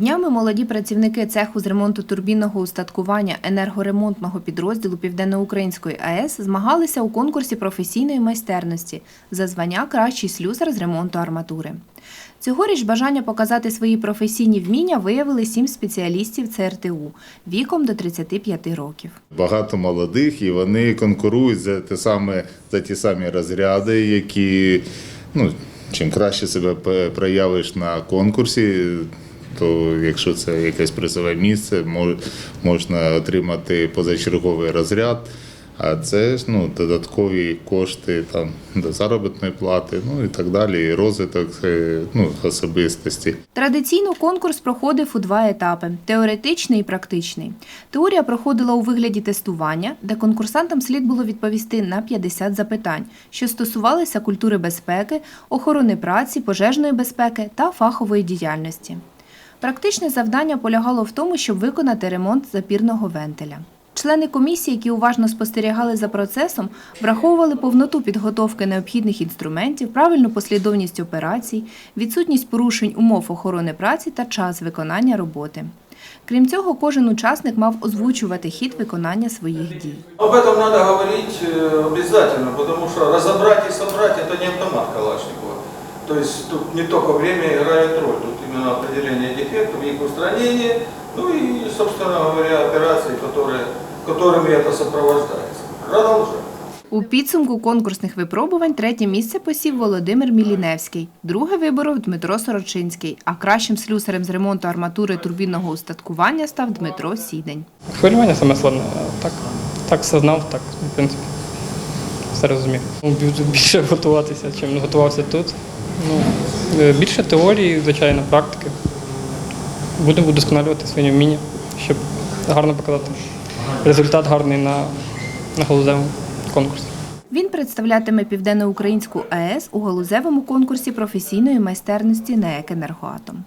Днями молоді працівники цеху з ремонту турбінного устаткування енергоремонтного підрозділу Південноукраїнської АЕС змагалися у конкурсі професійної майстерності за звання Кращий слюсар з ремонту арматури. Цьогоріч бажання показати свої професійні вміння виявили сім спеціалістів ЦРТУ віком до 35 років. Багато молодих, і вони конкурують за те саме за ті самі розряди, які ну, чим краще себе проявиш на конкурсі, то якщо це якесь призове місце, можна отримати позачерговий розряд. А це ну, додаткові кошти там, до заробітної плати, ну і так далі, і розвиток е, ну, особистості. Традиційно конкурс проходив у два етапи теоретичний і практичний. Теорія проходила у вигляді тестування, де конкурсантам слід було відповісти на 50 запитань, що стосувалися культури безпеки, охорони праці, пожежної безпеки та фахової діяльності. Практичне завдання полягало в тому, щоб виконати ремонт запірного вентиля. Члени комісії, які уважно спостерігали за процесом, враховували повноту підготовки необхідних інструментів, правильну послідовність операцій, відсутність порушень умов охорони праці та час виконання роботи. Крім цього, кожен учасник мав озвучувати хід виконання своїх дій. Об этом надо говорить э, обязательно, потому что разобрать и собрать это не автомат Калашникова. То есть тут не только время играет роль, тут именно определение дефектов, их устранение, ну и, собственно говоря, операции, которые, которыми это сопровождается. Продолжаем. У підсумку конкурсних випробувань третє місце посів Володимир Міліневський, друге виборов Дмитро Сорочинський, а кращим слюсарем з ремонту арматури турбінного устаткування став Дмитро Сідень. Хвилювання саме складне, а так, так все знав, так, в принципі, все розумів. Ну, Буду більше готуватися, чим готувався тут. Ну, е, більше теорії, звичайно, практики. Будемо удосконалювати свої вміння, щоб гарно показати результат гарний на, на галузевому конкурсі. Він представлятиме Південноукраїнську АЕС у галузевому конкурсі професійної майстерності НЕК «Енергоатом».